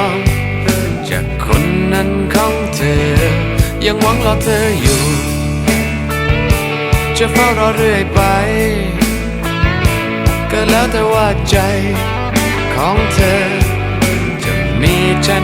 อ ยังหวังรอเธออยู่ จะเฝ้ารอเรื่อยไป ก็แล้วแต่ว่าใจของเธอ จะมีฉัน